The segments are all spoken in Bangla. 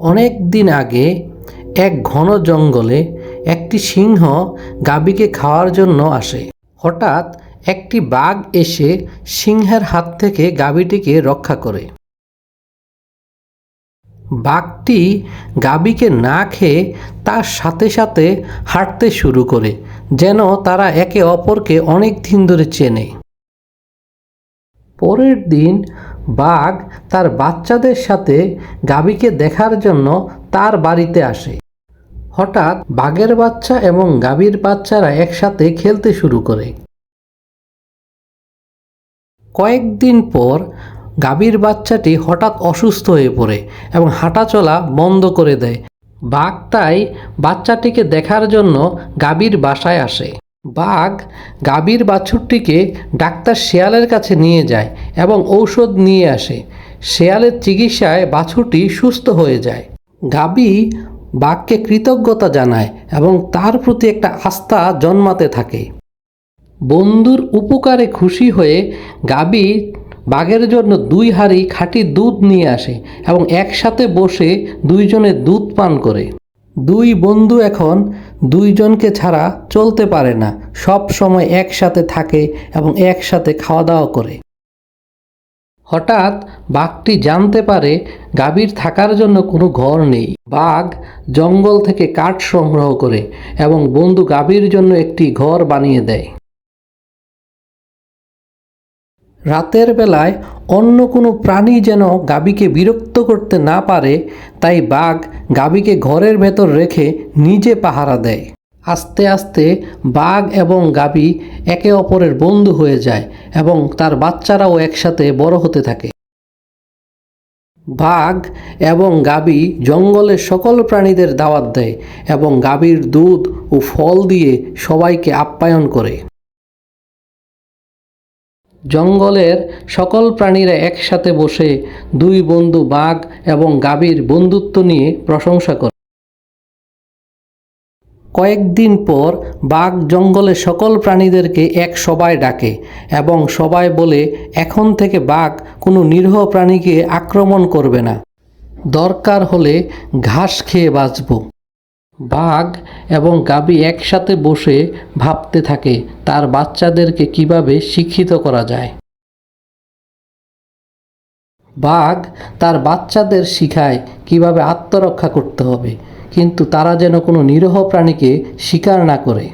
অনেক দিন আগে এক ঘন জঙ্গলে একটি সিংহ গাভীকে খাওয়ার জন্য আসে। হঠাৎ একটি বাঘ এসে সিংহের হাত থেকে গাভীটিকে রক্ষা করে। বাঘটি গাবিকে না খেয়ে তার সাথে সাথে হাঁটতে শুরু করে, যেন তারা একে অপরকে অনেক দিন ধরে চেনে। পরের দিন বাঘ তার বাচ্চাদের সাথে গাভীকে দেখার জন্য তার বাড়িতে আসে। হঠাৎ বাঘের বাচ্চা এবং গাভীর বাচ্চারা একসাথে খেলতে শুরু করে। কয়েকদিন পর গাভীর বাচ্চাটি হঠাৎ অসুস্থ হয়ে পড়ে এবং হাঁটাচলা বন্ধ করে দেয়। বাঘ তাই বাচ্চাটিকে দেখার জন্য গাভীর বাসায় আসে। বাঘ গাভীর বাছুরটিকে ডাক্তার শেয়ালের কাছে নিয়ে যায় এবং ঔষধ নিয়ে আসে। শেয়ালের চিকিৎসায় বাছুরটি সুস্থ হয়ে যায়। গাভী বাঘকে কৃতজ্ঞতা জানায় এবং তার প্রতি একটা আস্থা জন্মাতে থাকে। বন্ধুর উপকারে খুশি হয়ে গাবি বাঘের জন্য দুই হাড়ি খাঁটি দুধ নিয়ে আসে এবং একসাথে বসে দুইজনে দুধ পান করে। দুই বন্ধু এখন দুইজনকে ছাড়া চলতে পারে না, সব সময় একসাথে থাকে এবং একসাথে খাওয়া দাওয়া করে। হঠাৎ বাঘটি জানতে পারে গাভীর থাকার জন্য কোনো ঘর নেই। বাঘ জঙ্গল থেকে কাঠ সংগ্রহ করে এবং বন্ধু গাভীর জন্য একটি ঘর বানিয়ে দেয়। রাতের বেলায় অন্য কোনো প্রাণী যেন গাবিকে বিরক্ত করতে না পারে, তাই বাঘ গাভীকে ঘরের ভেতর রেখে নিজে পাহারা দেয়। আস্তে আস্তে বাঘ এবং গাভী একে অপরের বন্ধু হয়ে যায় এবং তার বাচ্চারাও একসাথে বড় হতে থাকে। বাঘ এবং গাভী জঙ্গলের সকল প্রাণীদের দাওয়াত দেয় এবং গাভীর দুধ ও ফল দিয়ে সবাইকে আপ্যায়ন করে। জঙ্গলের সকল প্রাণীরা একসাথে বসে দুই বন্ধু বাঘ এবং গাভীর বন্ধুত্ব নিয়ে প্রশংসা করে। কয়েকদিন পর বাঘ জঙ্গলে সকল প্রাণীদেরকে এক সবাই ডাকে এবং সবাই বলে, এখন থেকে বাঘ কোনো নিরীহ প্রাণীকে আক্রমণ করবে না। দরকার হলে ঘাস খেয়ে বাঁচব বাঘ এবং গাবি একসাথে বসে ভাবতে থাকে, তার বাচ্চাদেরকে কীভাবে শিক্ষিত করা যায়? বাঘ তার বাচ্চাদের শিখায় কীভাবে আত্মরক্ষা করতে হবে। কিন্তু তারা যেন কোনো নিরহ প্রাণীকে শিকার না করে।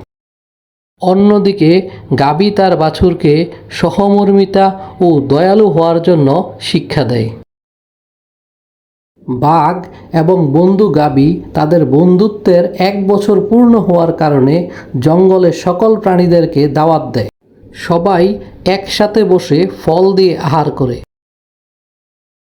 অন্যদিকে, গাবি তার বাছুরকে সহমর্মিতা ও দয়ালু হওয়ার জন্য শিক্ষা দেয়। বাঘ এবং বন্ধু গাবি তাদের বন্ধুত্বের এক বছর পূর্ণ হওয়ার কারণে জঙ্গলের সকল প্রাণীদেরকে দাওয়াত দেয়। সবাই একসাথে বসে ফল দিয়ে আহার করে।